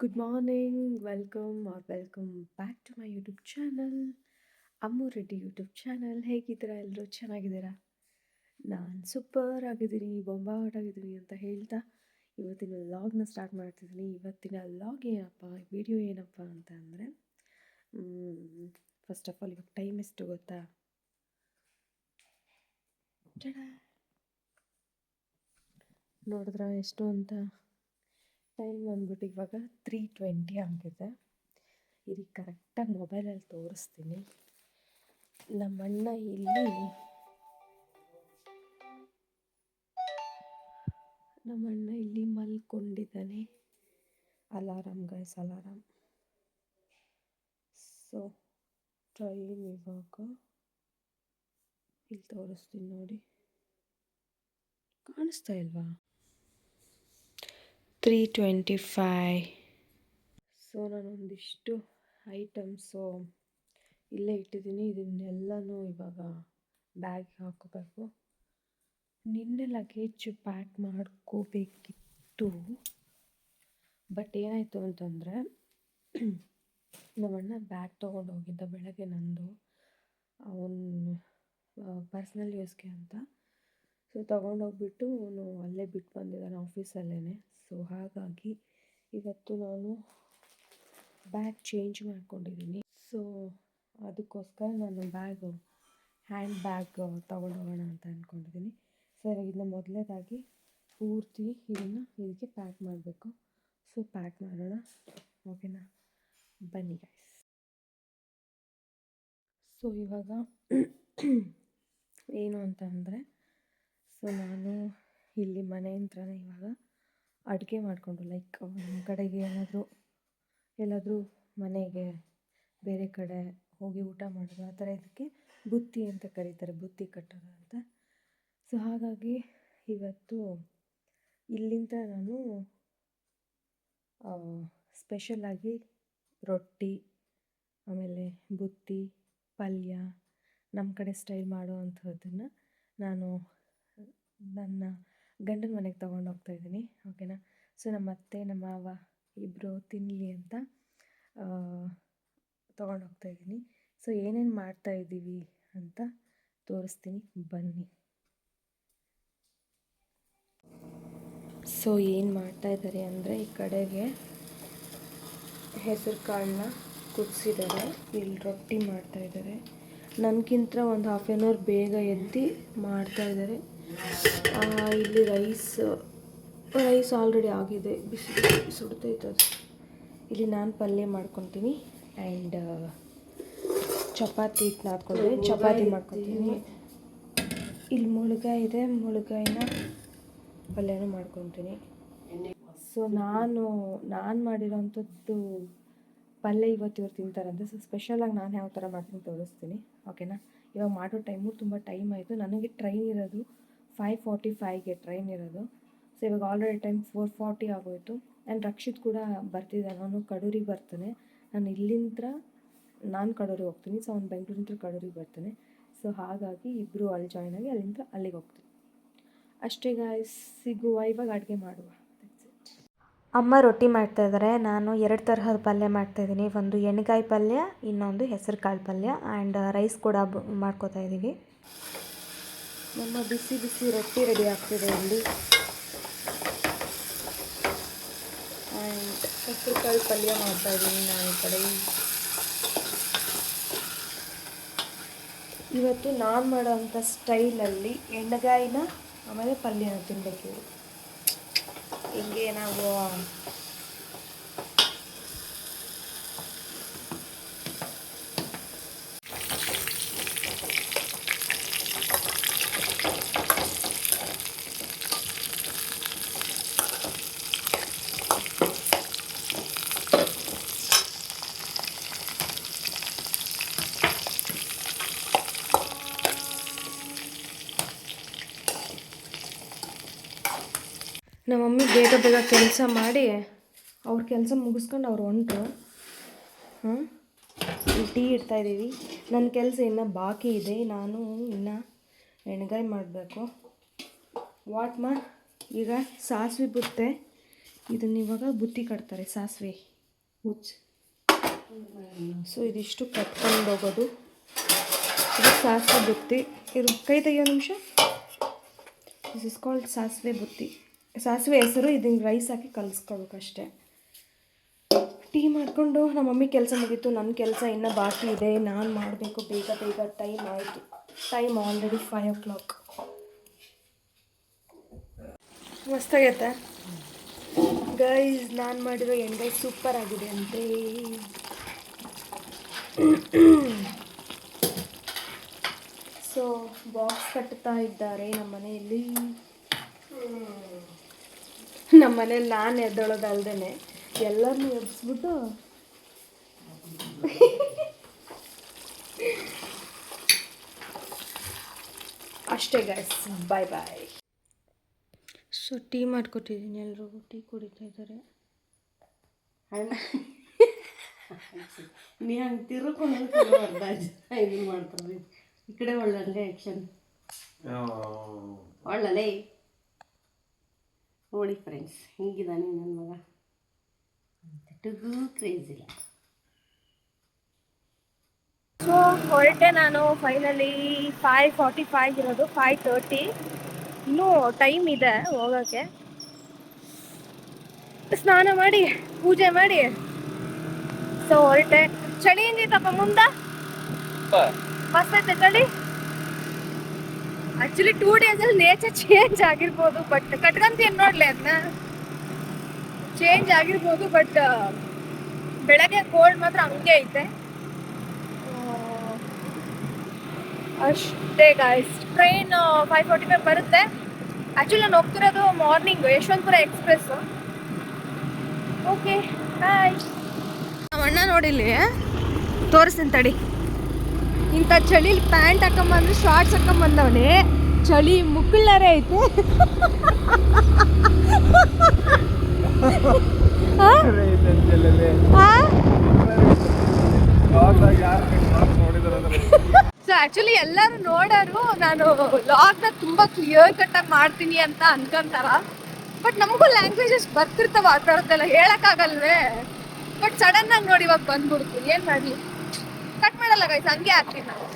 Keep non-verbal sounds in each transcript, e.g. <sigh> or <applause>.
Good morning welcome are welcome back to my YouTube channel Ammu Reddy YouTube channel ಹೇಗಿದ್ದೀರಾ? ಎಲ್ಲರೂ ಚೆನ್ನಾಗಿದ್ದೀರಾ? ನಾನು super ಆಗಿದ್ದೀನಿ ಬೊಂಬಾಟ್ ಆಗಿದ್ದೀನಿ ಅಂತ ಹೇಳ್ತಾ ಇವತ್ತಿನ ಲಾಗ್ನ ಸ್ಟಾರ್ಟ್ ಮಾಡ್ತಿದ್ದೀನಿ. ಇವತ್ತಿನ ಲಾಗ್ ಏನಪ್ಪ ವಿಡಿಯೋ ಏನಪ್ಪ ಅಂತ ಅಂದರೆ ಫಸ್ಟ್ ಆಫ್ ಆಲ್ ಇವಾಗ ಟೈಮ್ ಎಷ್ಟು ಗೊತ್ತಾ. ನೋಡಿದ್ರ ಎಷ್ಟು ಅಂತ? ಟೈಮ್ ಬಂದ್ಬಿಟ್ಟು ಇವಾಗ ತ್ರೀ ಟ್ವೆಂಟಿ ಆಗಿದೆ. ಇದು ಕರೆಕ್ಟಾಗಿ ಮೊಬೈಲಲ್ಲಿ ತೋರಿಸ್ತೀನಿ. ನಮ್ಮ ಅಣ್ಣ ಇಲ್ಲಿ ನಮ್ಮ ಅಣ್ಣ ಇಲ್ಲಿ ಮಲ್ಕೊಂಡಿದ್ದಾನೆ. Alarm guys alarm so time ಇವಾಗ ಇಲ್ಲಿ ತೋರಿಸ್ತೀನಿ ನೋಡಿ. ಕಾಣಿಸ್ತಾ ಇಲ್ವಾ? ತ್ರೀ ಟ್ವೆಂಟಿ ಫೈ ಸೊ ನಾನೊಂದಿಷ್ಟು ಐಟಮ್ಸು ಇಲ್ಲೇ ಇಟ್ಟಿದ್ದೀನಿ. ಇದನ್ನೆಲ್ಲನೂ ಇವಾಗ ಬ್ಯಾಗ್ ಹಾಕೋಬೇಕು ನಿನ್ನೆ ಲಗೇಜ್ ಪ್ಯಾಕ್ ಮಾಡ್ಕೋಬೇಕಿತ್ತು. ಬಟ್ ಏನಾಯಿತು ಅಂತಂದರೆ, ನಮ್ಮಣ್ಣ ಬ್ಯಾಗ್ ತೊಗೊಂಡು ಹೋಗಿದ್ದ ಬೆಳಗ್ಗೆ ನಂದು. ಅವನು ಪರ್ಸ್ನಲ್ ಯೂಸ್ಗೆ ಅಂತ. ಸೊ ತೊಗೊಂಡೋಗ್ಬಿಟ್ಟು ಅವನು ಅಲ್ಲೇ ಬಿಟ್ಟು ಬಂದಿದ್ದಾನೆ ಆಫೀಸಲ್ಲೇ ಸೊ ಹಾಗಾಗಿ ಇವತ್ತು ನಾನು ಬ್ಯಾಗ್ ಚೇಂಜ್ ಮಾಡ್ಕೊಂಡಿದ್ದೀನಿ. ಸೊ ಅದಕ್ಕೋಸ್ಕರ ನಾನು ಬ್ಯಾಗು ಹ್ಯಾಂಡ್ ಬ್ಯಾಗ್ ತೊಗೊಂಡೋಗೋಣ ಅಂತ ಅಂದ್ಕೊಂಡಿದ್ದೀನಿ ಸೊ ಇದನ್ನ ಮೊದಲನೇದಾಗಿ ಪೂರ್ತಿ ಇದನ್ನು ಇದಕ್ಕೆ ಪ್ಯಾಕ್ ಮಾಡಬೇಕು. ಸೊ ಪ್ಯಾಕ್ ಮಾಡೋಣ. ಓಕೆನಾ? ಬನ್ನಿ ಗೈಸ್ ಸೊ ಇವಾಗ ಏನು ಅಂತ ಅಂದರೆ ಸೊ ನಾನು ಇಲ್ಲಿ ಮನೆ ಹತ್ರನೇ ಇವಾಗ ಅಡುಗೆ ಮಾಡಿಕೊಂಡು ಲೈಕ್ ನಮ್ಮ ಕಡೆಗೆ ಏನಾದರೂ, ಎಲ್ಲಾದರೂ ಮನೆಗೆ ಬೇರೆ ಕಡೆ ಹೋಗಿ ಊಟ ಮಾಡೋದು, ಆ ಥರ ಇದಕ್ಕೆ ಬುತ್ತಿ ಅಂತ ಕರೀತಾರೆ, ಬುತ್ತಿ ಕಟ್ಟೋದು ಅಂತ. ಸೊ ಹಾಗಾಗಿ ಇವತ್ತು ಇಲ್ಲಿಂದ ನಾನು ಸ್ಪೆಷಲಾಗಿ ರೊಟ್ಟಿ, ಆಮೇಲೆ ಬುತ್ತಿ, ಪಲ್ಯ, ನಮ್ಮ ಕಡೆ ಸ್ಟೈಲ್ ಮಾಡೋ ಅಂಥದ್ದನ್ನು ನಾನು ನನ್ನ ಗಂಡನ ಮನೆಗೆ ತೊಗೊಂಡು ಹೋಗ್ತಾಯಿದ್ದೀನಿ ಓಕೆನಾ ಸೊ ನಮ್ಮ ಅತ್ತೆ, ನಮ್ಮ ಮಾವ ಇಬ್ಬರು ತಿನ್ನಲಿ ಅಂತ ತೊಗೊಂಡು ಹೋಗ್ತಾಯಿದ್ದೀನಿ ಸೊ ಏನೇನು ಮಾಡ್ತಾಯಿದ್ದೀವಿ ಅಂತ ತೋರಿಸ್ತೀನಿ. ಬನ್ನಿ. ಸೊ ಏನು ಮಾಡ್ತಾಯಿದ್ದಾರೆ ಅಂದರೆ ಈ ಕಡೆಗೆ ಹೆಸರು ಕಾಳನ್ನ ಕುದಿಸಿದ್ದಾರೆ. ಇಲ್ಲಿ ರೊಟ್ಟಿ ಮಾಡ್ತಾಯಿದ್ದಾರೆ ನನಗಿಂತ ಒಂದು ಹಾಫ್ ಆನ್ ಅವರ್ ಬೇಗ ಎದ್ದು ಮಾಡ್ತಾಯಿದ್ದಾರೆ ಇಲ್ಲಿ ರೈಸ್ ರೈಸ್ ಆಲ್ರೆಡಿ ಆಗಿದೆ. ಬಿಸಿ ಸುಡ್ತೈತೆ ಅದು. ಇಲ್ಲಿ ನಾನು ಪಲ್ಯ ಮಾಡ್ಕೊತೀನಿ ಆ್ಯಂಡ್ ಚಪಾತಿ ಹಿಟ್ಟು ಹಾಕ್ಕೊಂಡ್ರೆ ಚಪಾತಿ ಮಾಡ್ಕೊತೀನಿ. ಇಲ್ಲಿ ಮುಳುಗಾಯಿ ಇದೆ. ಮುಳುಗಾಯಿನ ಪಲ್ಯನೂ ಮಾಡ್ಕೊತೀನಿ. ಸೊ ನಾನು ನಾನು ಮಾಡಿರೋಂಥದ್ದು ಪಲ್ಯ ಇವತ್ತು ಇವ್ರು ತಿಂತಾರಂತೆ. ಸೊ ಸ್ಪೆಷಲಾಗಿ ನಾನು ಯಾವ ಥರ ಮಾಡ್ತೀನಿ ತೋರಿಸ್ತೀನಿ. ಓಕೆನಾ ಇವಾಗ ಮಾಡೋ ಟೈಮು ತುಂಬ ಟೈಮ್ ಆಯಿತು. ನನಗೆ ಟ್ರೈನ್ ಇರೋದು ಫೈವ್ ಫಾರ್ಟಿ ಫೈವ್ಗೆ ಟ್ರೈನ್ ಇರೋದು. ಸೊ ಇವಾಗ ಆಲ್ರೆಡಿ ಟೈಮ್ ಫೋರ್ ಫಾರ್ಟಿ ಆಗೋಯಿತು. ಆ್ಯಂಡ್ ರಕ್ಷಿತ್ ಕೂಡ ಬರ್ತಿದ್ದಾನೆ ಅವನು ಕಡೂರಿಗೆ ಬರ್ತಾನೆ. ನಾನು ಇಲ್ಲಿಂದ ನಾನು ಕಡೂರಿಗೆ ಹೋಗ್ತೀನಿ. ಸೊ ಅವ್ನು ಬೆಂಗಳೂರಿಂದ ಕಡೂರಿಗೆ ಬರ್ತಾನೆ. ಸೊ ಹಾಗಾಗಿ ಇಬ್ಬರು ಅಲ್ಲಿ ಜಾಯ್ನ್ ಆಗಿ ಅಲ್ಲಿಂದ ಅಲ್ಲಿಗೆ ಹೋಗ್ತೀನಿ. ಅಷ್ಟೇ ಗಾಯ್ಸ್ ಸಿಗುವ. ಇವಾಗ ಅಡುಗೆ ಮಾಡುವ. ಅಮ್ಮ ರೊಟ್ಟಿ ಮಾಡ್ತಾ ಇದ್ದಾರೆ ನಾನು ಎರಡು ತರಹದ ಪಲ್ಯ ಮಾಡ್ತಾಯಿದ್ದೀನಿ ಒಂದು ಎಣ್ಣೆಕಾಯಿ ಪಲ್ಯ, ಇನ್ನೊಂದು ಹೆಸರು ಕಾಳು ಪಲ್ಯ ಆ್ಯಂಡ್ ರೈಸ್ ಕೂಡ ಮಾಡ್ಕೋತಾ ಇದ್ದೀವಿ ನಮ್ಮ ಬಿಸಿ ಬಿಸಿ ರೊಟ್ಟಿ ರೆಡಿ ಆಗ್ತಿದೆ ಇಲ್ಲಿ. ಆ್ಯಂಡ್ ಹೆಸರು ಕಾಳು ಪಲ್ಯ ಮಾಡ್ತಾಯಿದ್ದೀನಿ ನಾನು ಈ ಕಡೆ. ಇವತ್ತು ನಾನು ಮಾಡೋವಂಥ ಸ್ಟೈಲಲ್ಲಿ ಎಣ್ಣೆಗಾಯಿನ ಆಮೇಲೆ ಪಲ್ಯನ ತಿನ್ನಬೇಕು ಹಿಂಗೆ ನಾವು ನಮ್ಮ ಮಮ್ಮಿ ಬೇಗ ಬೇಗ ಕೆಲಸ ಮಾಡಿ ಅವ್ರ ಕೆಲಸ ಮುಗಿಸ್ಕೊಂಡು ಅವ್ರು ಹೊಂಟರು. ಹಾಂ ಟೀ ಇಡ್ತಾಯಿದ್ದೀವಿ ನನ್ನ ಕೆಲಸ ಇನ್ನೂ ಬಾಕಿ ಇದೆ. ನಾನು ಇನ್ನು ಎಣ್ಗಾಯಿ ಮಾಡಬೇಕು. ವಾಟ್ ಮಾ? ಈಗ ಸಾಸಿವೆ ಬುತ್ತೆ. ಇದನ್ನ ಇವಾಗ ಬುತ್ತಿ ಕಟ್ತಾರೆ ಸಾಸಿವೆ. ಮುಚ್ಚ ಸೊ ಇದಿಷ್ಟು ಕಟ್ಕೊಂಡು ಹೋಗೋದು. ಇದು ಸಾಸಿವೆ ಬುತ್ತಿ. ಇದು ಕೈ ತೆಗಿಯೋ ನಿಮಿಷ. ದಿಸ್ ಇಸ್ ಕಾಲ್ಡ್ ಸಾಸಿವೆ ಬುತ್ತಿ. ಸಾಸಿವೆ ಹೆಸರು, ಇದನ್ನ ರೈಸ್ ಹಾಕಿ ಅಷ್ಟೇ ಟೀ ಮಾಡಿಕೊಂಡು ನಮ್ಮ ಮಮ್ಮಿ ಕೆಲಸ ಮುಗೀತು. ನನ್ನ ಕೆಲಸ ಇನ್ನೂ ಬಾಕಿ ಇದೆ. ನಾನು ಮಾಡಬೇಕು. ಬೇಗ ಬೇಗ ಟೈಮ್ ಆಯಿತು. Time already five o'clock ಮಸ್ತಾಗೈತೆ? ಗೈಸ್ ನಾನು ಮಾಡಿರೋ ಎಣ್ಣೆ ಸೂಪರ್ ಆಗಿದೆ ಅಂತೆ ಸೊ ಬಾಕ್ಸ್ ಕಟ್ತಾ ಇದ್ದಾರೆ ನಮ್ಮ ಮನೆಯಲ್ಲಿ ನಮ್ಮ ಮನೇಲಿ ನಾನು ಎದ್ದೊಳೋದಲ್ದೇ ಎಲ್ಲರನ್ನೂ ಎಬ್ಸ್ಬಿಟ್ಟು. ಅಷ್ಟೇ guys bye bye so tea ಮಾಡ್ಕೊಟ್ಟಿದ್ದೀನಿ ಎಲ್ರಿಗೂ ಟೀ ಕುಡಿತಾ ಇದ್ದಾರೆ. ನೀ ಹಂಗೆ ತಿರುಕೊಂಡು ಮಾಡ್ತಾರೆ. ಈ ಕಡೆ ಒಳ್ಳೆ ಆ್ಯಕ್ಷನ್ ಒಳ್ಳಲೇ ನೋಡಿ ಫ್ರೆಂಡ್ಸ್ ಹಿಂಗಿದ್ದಾನೆ ನನ್ನ ಮಗ? ಟಗೂ ಕ್ರೇಜ್ ಇಲ್ಲ ಸೊ ಹೊರಟೆ ನಾನು ಫೈನಲಿ ಫೈವ್ ಫಾರ್ಟಿ ಫೈವ್ ಇರೋದು ಫೈವ್ ತರ್ಟಿ ಇನ್ನೂ ಟೈಮ್ ಇದೆ ಹೋಗೋಕ್ಕೆ ಸ್ನಾನ ಮಾಡಿ ಪೂಜೆ ಮಾಡಿ. ಸೊ ಹೊರಟೆ. ಚಳಿ ಹೆಂಗೈತಪ್ಪ ಮುಂದ ಮಸ್ತ್ ಐತೆ ಚಳಿ? ಆಕ್ಚುಲಿ ಟೂ ಡೇಸ್ ಅಲ್ಲಿ ನೇಚರ್ ಚೇಂಜ್ ಆಗಿರ್ಬೋದು ಬಟ್ ಕಟ್ಕೊಂತೀನಿ ನೋಡ್ಲಿ ಅದನ್ನ ಚೇಂಜ್ ಆಗಿರ್ಬೋದು ಬಟ್ ಬೆಳಗ್ಗೆ ಕೋಲ್ಡ್ ಮಾತ್ರ ಹಂಗೆ ಐತೆ. ಅಷ್ಟೇ guys train five forty five ಬರುತ್ತೆ. ಆ್ಯಕ್ಚುಲಿ ನಾನು ಹೋಗ್ತಿರೋದು morning Yeshwantpur express okay bye ನಮ್ಮ ಅಣ್ಣ ನೋಡಿಲ್ಲಿ, ತೋರಿಸ್ತೀನಿ ತಡಿ. ಇಂಥ ಚಳಿಲಿ ಪ್ಯಾಂಟ್ ಹಾಕೊಂಬಂದ್ರೆ ಶಾರ್ಟ್ಸ್ ಹಾಕೊಂಬಂದವನೇ. ಚಳಿ ಮುಕ್ಕಳ್ಳಾರೆ ಐತೆ? ಸೊ ಆಕ್ಚುಲಿ ಎಲ್ಲರೂ ನೋಡೋರು ನಾನು ಲಾಗ್ನ ತುಂಬ ಕ್ಲಿಯರ್ ಕಟ್ ಆಗಿ ಮಾಡ್ತೀನಿ ಅಂತ ಅನ್ಕೊಂತಾರ. ಬಟ್ ನಮಗೂ ಲ್ಯಾಂಗ್ವೇಜಸ್ ಬರ್ತಿರ್ತಾವ ಆ ಥರದ್ದೆಲ್ಲ ಹೇಳಕ್ಕಾಗಲ್ವೇ. ಬಟ್ ಸಡನ್ ಆಗಿ ನೋಡಿ ಇವಾಗ ಬಂದ್ಬಿಡ್ತು. ಏನು ಮಾಡ್ಲಿ? ಕಟ್ ಮಾಡಲ್ಲ ಗೈಸ್ ಹಂಗೆ ಹಾಕ್ತೀನಿ ನಾನು.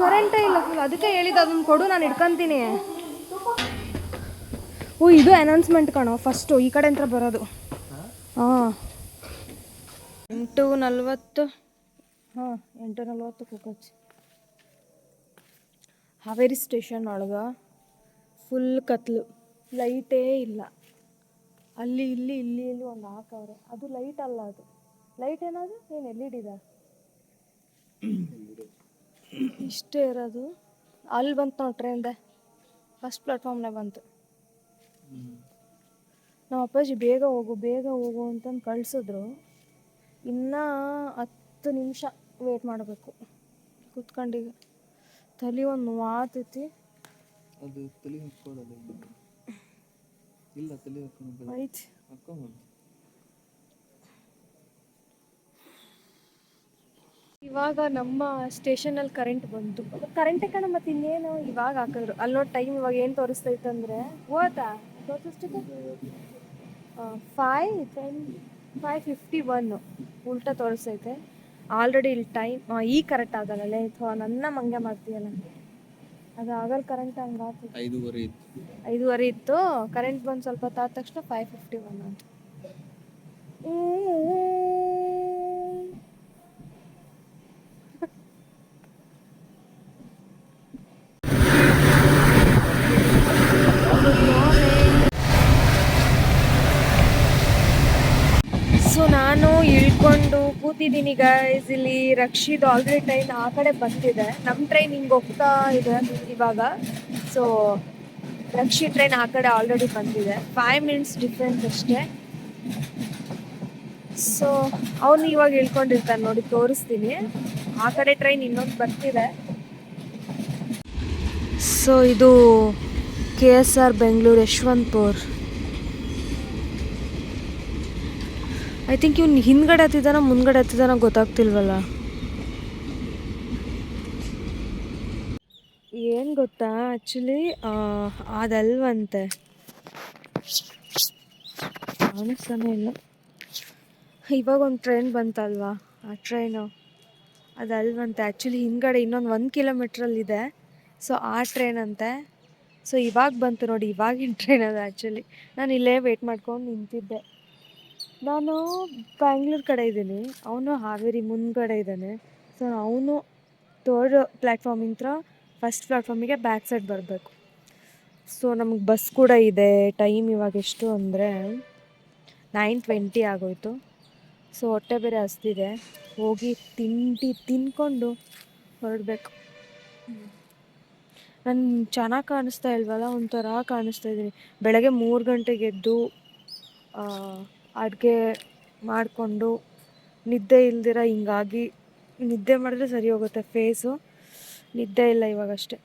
ಕರೆಂಟೇ ಇಲ್ಲ ಫುಲ್ ಅದಕ್ಕೆ ಹೇಳಿದ್ದು ಅದನ್ನ ಕೊಡು ನಾನು ಇಟ್ಕೊಂತೀನಿ. ಓ ಇದು ಅನೌನ್ಸ್ಮೆಂಟ್ ಕಣೋ ಫಸ್ಟು ಈ ಕಡೆ ಅಂತ ಬರೋದು. ಹಾಂ. ಎಂಟು ನಲ್ವತ್ತು. ಹಾಂ ಎಂಟು ನಲ್ವತ್ತು ಕುಕ್ಕಚ್ಚಿ ಹಾವೇರಿ ಸ್ಟೇಷನ್ ಒಳಗೆ ಫುಲ್ ಕತ್ಲು. ಲೈಟೇ ಇಲ್ಲ. ಅಲ್ಲಿ ಇಲ್ಲಿ ಇಲ್ಲಿ ಇಲ್ಲಿ ಒಂದು ಹಾಕವ್ರೆ. ಅದು ಲೈಟ್ ಅಲ್ಲ ಅದು. ಲೈಟ್ ಏನದು ಏನು ಎಲ್ ಇ ಡಿದ ಇಷ್ಟೇ ಇರೋದು. ಅಲ್ಲಿ ಬಂತು ನೋಡಿ ಟ್ರೈನ್ದೆ ಫಸ್ಟ್ ಪ್ಲಾಟ್ಫಾರ್ಮ್ನಾಗ ಬಂತು. ನಮ್ಮ ಅಪ್ಪಾಜಿ ಬೇಗ ಹೋಗು ಬೇಗ ಹೋಗು ಅಂತಂದು ಕಳ್ಸಿದ್ರು. ಇನ್ನೂ ಹತ್ತು ನಿಮಿಷ ವೇಟ್ ಮಾಡಬೇಕು. ಕುತ್ಕೊಂಡೀಗ. ತಲೆ ಒಂದು ಮಾತೈತಿ ಅದು ತಲೆ ಹಾಕ್ಕೊಳ್ಳೋದು ಇಲ್ಲ ತಲೆ ಹಾಕೊಂಡು ಐತಿ ಹಾಕೊಂಬೋದು ಇವಾಗ ನಮ್ಮ ಸ್ಟೇಷನ್ ಅಲ್ಲಿ ಕರೆಂಟ್ ಬಂತು. ಕರೆಂಟ್ ಕಣ ಮತ್ತೆ ಇನ್ನೇನು ಇವಾಗ ಹಾಕಿದ್ರು. ಅಲ್ಲಿ ನೋಡಿ ಟೈಮ್ ಇವಾಗ ಏನು ತೋರಿಸ್ತೈತೆ ಅಂದ್ರೆ ಓದಾ five ten five fifty one ಉಲ್ಟಾ ತೋರಿಸ್ತೈತೆ. ಆಲ್ರೆಡಿ ಇಲ್ಲಿ ಟೈಮ್ ಈ ಕರೆಕ್ಟ್ ಆಗಲ್ಲ ಅಥವಾ ನನ್ನ ಮಂಗೆ ಮಾಡ್ತೀಯಲ್ಲ. ಅದು ಆಗಲ್ ಕರೆಂಟ್ ಹಂಗೆ ಆಗ್ತೈತೆ ಐದೂವರೆ ಇತ್ತು. ಐದೂವರೆ ಇತ್ತು. ಕರೆಂಟ್ ಬಂದು ಸ್ವಲ್ಪ ತಾದ ತಕ್ಷಣ ಫೈವ್ ಫಿಫ್ಟಿ ಒನ್ ಅಂತ ಸೊ ನಾನು ಕೂತಿದ್ದೀನಿ ಗೈಸ್ ಇಲ್ಲಿ ರಕ್ಷಿದ್ ಆಲ್ರೆಡಿ ಟ್ರೈನ್ ಆ ಕಡೆ ಬಂದಿದೆ. ನಮ್ಮ ಟ್ರೈನ್ ಹಿಂಗೆ ಹೋಗ್ತಾ ಇದೆ ಇವಾಗ. ಸೊ ರಕ್ಷಿ ಟ್ರೈನ್ ಆ ಕಡೆ ಆಲ್ರೆಡಿ ಬಂದಿದೆ. ಫೈವ್ ಮಿನಿಟ್ಸ್ ಡಿಫ್ರೆನ್ಸ್ ಅಷ್ಟೇ. ಸೊ ಅವನು ಇವಾಗ ಇಳ್ಕೊಂಡಿರ್ತಾನೆ ನೋಡಿ, ತೋರಿಸ್ತೀನಿ. ಆ ಕಡೆ ಟ್ರೈನ್ ಇನ್ನೊಂದು ಬರ್ತಿದೆ. ಸೊ ಇದು K S R Bengaluru Yeshwantpur. I think ಇವ್ನು ಹಿಂದ್ಗಡೆ ಹತ್ತಿದಾನ ಮುಂದ್ಗಡೆ ಹತ್ತಿದಾನ ಗೊತ್ತಾಗ್ತಿಲ್ವಲ್ಲ. ಏನು ಗೊತ್ತಾ? ಆ್ಯಕ್ಚುಲಿ ಅದಲ್ವಂತೆ. ಕಾಣಿಸ್ತಾನೆ ಇಲ್ಲ. ಇವಾಗ ಒಂದು ಟ್ರೈನ್ ಬಂತಲ್ವಾ? ಆ ಟ್ರೈನು ಅದಲ್ವಂತೆ. ಆ್ಯಕ್ಚುಲಿ ಹಿಂದ್ಗಡೆ ಇನ್ನೊಂದು ಒಂದು ಕಿಲೋಮೀಟ್ರಲ್ಲಿದೆ ಸೊ ಆ ಟ್ರೈನ್ ಅಂತೆ. ಸೊ ಇವಾಗ ಬಂತು ನೋಡಿ. ಇವಾಗಿನ ಟ್ರೈನ್ ಅದು ಆ್ಯಕ್ಚುಲಿ ನಾನು ಇಲ್ಲೇ ವೆಯ್ಟ್ ಮಾಡ್ಕೊಂಡು ನಿಂತಿದ್ದೆ. ನಾನು ಬ್ಯಾಂಗ್ಳೂರ್ ಕಡೆ ಇದ್ದೀನಿ. ಅವನು ಹಾವೇರಿ ಮುಂದ್ಗಡೆ ಇದ್ದಾನೆ. ಸೊ ಅವನು ಥರ್ಡ್ ಪ್ಲ್ಯಾಟ್ಫಾರ್ಮಿಂದ ಫಸ್ಟ್ ಪ್ಲ್ಯಾಟ್ಫಾರ್ಮಿಗೆ ಬ್ಯಾಕ್ ಸೈಡ್ ಬರಬೇಕು. ಸೊ ನಮಗೆ ಬಸ್ ಕೂಡ ಇದೆ. ಟೈಮ್ ಇವಾಗ ಎಷ್ಟು ಅಂದರೆ ನೈನ್ ಟ್ವೆಂಟಿ ಆಗೋಯ್ತು. ಸೊ ಹೊಟ್ಟೆ ಬೇರೆ ಹಸ್ತಿದೆ. ಹೋಗಿ ತಿಂಡಿ ತಿನ್ಕೊಂಡು ಹೊರಡಬೇಕು. ನಾನು ಚೆನ್ನಾಗಿ ಕಾಣಿಸ್ತಾ ಇಲ್ವಲ್ಲ? ಒಂಥರ ಕಾಣಿಸ್ತಾ ಇದ್ದೀನಿ. ಬೆಳಗ್ಗೆ ಮೂರು ಗಂಟೆಗೆ ಎದ್ದು ಅಡುಗೆ ಮಾಡಿಕೊಂಡು ನಿದ್ದೆ ಇಲ್ದಿರ ಹಿಂಗಾಗಿ ನಿದ್ದೆ ಮಾಡಿದ್ರೆ ಸರಿ ಹೋಗುತ್ತೆ ಫೇಸು. ನಿದ್ದೆ ಇಲ್ಲ ಇವಾಗಷ್ಟೇ.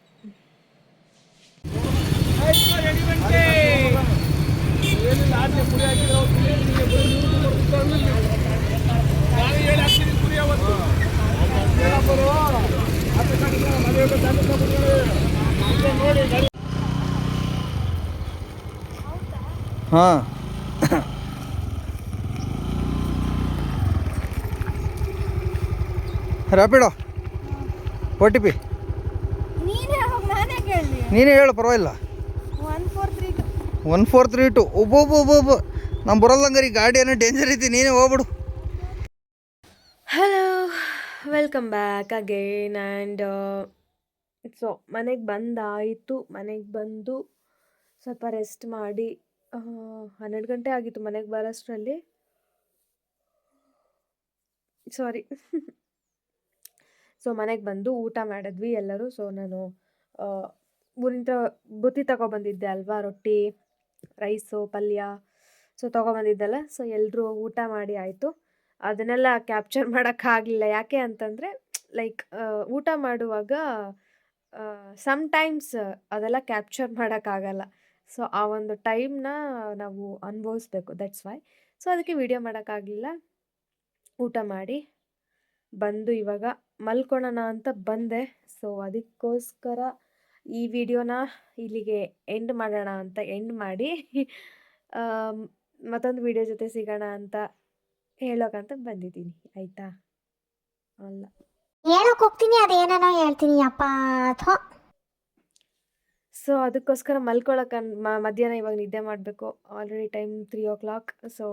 ಹಾಂ. Rapido O T P. ನೀನೇ ಹೋಗಿ ನಾನೇ ಕೇಳಲಿ ನೀನೇ ಹೇಳು ಪರವಾಗಿಲ್ಲ. One four three one four three two ಒಬ್ಬ ಒಬ್ಬ ಒಬ್ಬ ಬರಲ್ಲಂಗ ರೀ ಗಾಡಿ ಏನೋ ಡೇಂಜರ್ ಐತಿ ನೀನೇ ಹೋಗ್ಬಿಡು. Hello welcome back again and so ಮನೆಗೆ ಬಂದಾಯಿತು ಮನೆಗೆ ಬಂದು ಸ್ವಲ್ಪ ರೆಸ್ಟ್ ಮಾಡಿ ಹನ್ನೆರಡು ಗಂಟೆ ಆಗಿತ್ತು ಮನೆಗೆ ಬರೋಷ್ಟರಲ್ಲಿ. ಸಾರಿ <laughs> ಸೊ ಮನೆಗೆ ಬಂದು ಊಟ ಮಾಡಿದ್ವಿ ಎಲ್ಲರೂ. ಸೊ ನಾನು ಊರಿಂದ ಬುತ್ತಿ ತಗೊಬಂದಿದ್ದೆ ಅಲ್ವಾ, ರೊಟ್ಟಿ, ರೈಸು, ಪಲ್ಯ. ಸೊ ತೊಗೊಬಂದಿದ್ದೆಲ್ಲ. ಸೊ ಎಲ್ಲರೂ ಊಟ ಮಾಡಿ ಆಯಿತು. ಅದನ್ನೆಲ್ಲ ಕ್ಯಾಪ್ಚರ್ ಮಾಡೋಕ್ಕಾಗಲಿಲ್ಲ ಯಾಕೆ ಅಂತಂದರೆ, ಲೈಕ್ ಊಟ ಮಾಡುವಾಗ ಸಮ್ಟೈಮ್ಸ್ ಅದೆಲ್ಲ ಕ್ಯಾಪ್ಚರ್ ಮಾಡೋಕ್ಕಾಗಲ್ಲ ಸೊ ಆ ಒಂದು ಟೈಮ್ನ ನಾವು ಅನುಭವಿಸ್ಬೇಕು. ದಟ್ಸ್ ವೈ ಸೊ ಅದಕ್ಕೆ ವಿಡಿಯೋ ಮಾಡೋಕ್ಕಾಗಲಿಲ್ಲ ಊಟ ಮಾಡಿ. ಬಂದು ಇವಾಗ ಮಲ್ಕೊಳ್ಳೋಣ ಅಂತ ಬಂದೆ. ಸೊ ಅದಕ್ಕೋಸ್ಕರ ಈ ವಿಡಿಯೋನ ಇಲ್ಲಿಗೆ ಎಂಡ್ ಮಾಡೋಣ ಅಂತ ಎಂಡ್ ಮಾಡಿ ಮತ್ತೊಂದು ವಿಡಿಯೋ ಜೊತೆ ಸಿಗೋಣ ಅಂತ ಹೇಳೋಕಂತ ಬಂದಿದ್ದೀನಿ. ಆಯಿತಾ? ಅಲ್ಲ. ಹೇಳೋಕೆ ಹೋಗ್ತೀನಿ ಅದೇನೇನೋ ಹೇಳ್ತೀನಿ ಅಪ್ಪ ಅಥವಾ. ಸೊ ಅದಕ್ಕೋಸ್ಕರ ಮಲ್ಕೊಳಕ್ಕೆ ಮಧ್ಯಾಹ್ನ ಇವಾಗ ನಿದ್ದೆ ಮಾಡಬೇಕು. Already time three o'clock so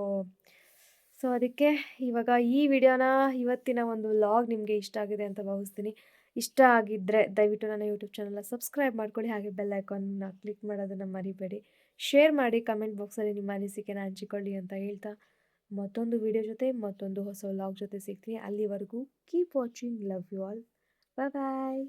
so, ಅದಕ್ಕೆ ಇವಾಗ ಈ ವಿಡಿಯೋನ ಇವತ್ತಿನ ಒಂದು ವ್ಲಾಗ್ ನಿಮಗೆ ಇಷ್ಟ ಆಗಿದೆ ಅಂತ ಭಾವಿಸ್ತೀನಿ. ಇಷ್ಟ ಆಗಿದ್ದರೆ ದಯವಿಟ್ಟು ನನ್ನ ಯೂಟ್ಯೂಬ್ ಚಾನಲ್ನ ಸಬ್ಸ್ಕ್ರೈಬ್ ಮಾಡ್ಕೊಳ್ಳಿ, ಹಾಗೆ ಬೆಲ್ ಐಕಾನ್ನ ಕ್ಲಿಕ್ ಮಾಡೋದನ್ನು ಮರಿಬೇಡಿ. ಶೇರ್ ಮಾಡಿ, ಕಮೆಂಟ್ ಬಾಕ್ಸಲ್ಲಿ ನಿಮ್ಮ ಅನಿಸಿಕೆನ ಹಂಚಿಕೊಳ್ಳಿ ಅಂತ ಹೇಳ್ತಾ ಮತ್ತೊಂದು ವಿಡಿಯೋ ಜೊತೆ, ಮತ್ತೊಂದು ಹೊಸ ವ್ಲಾಗ್ ಜೊತೆ ಸಿಗ್ತೀನಿ. ಅಲ್ಲಿವರೆಗೂ keep watching love you all bye bye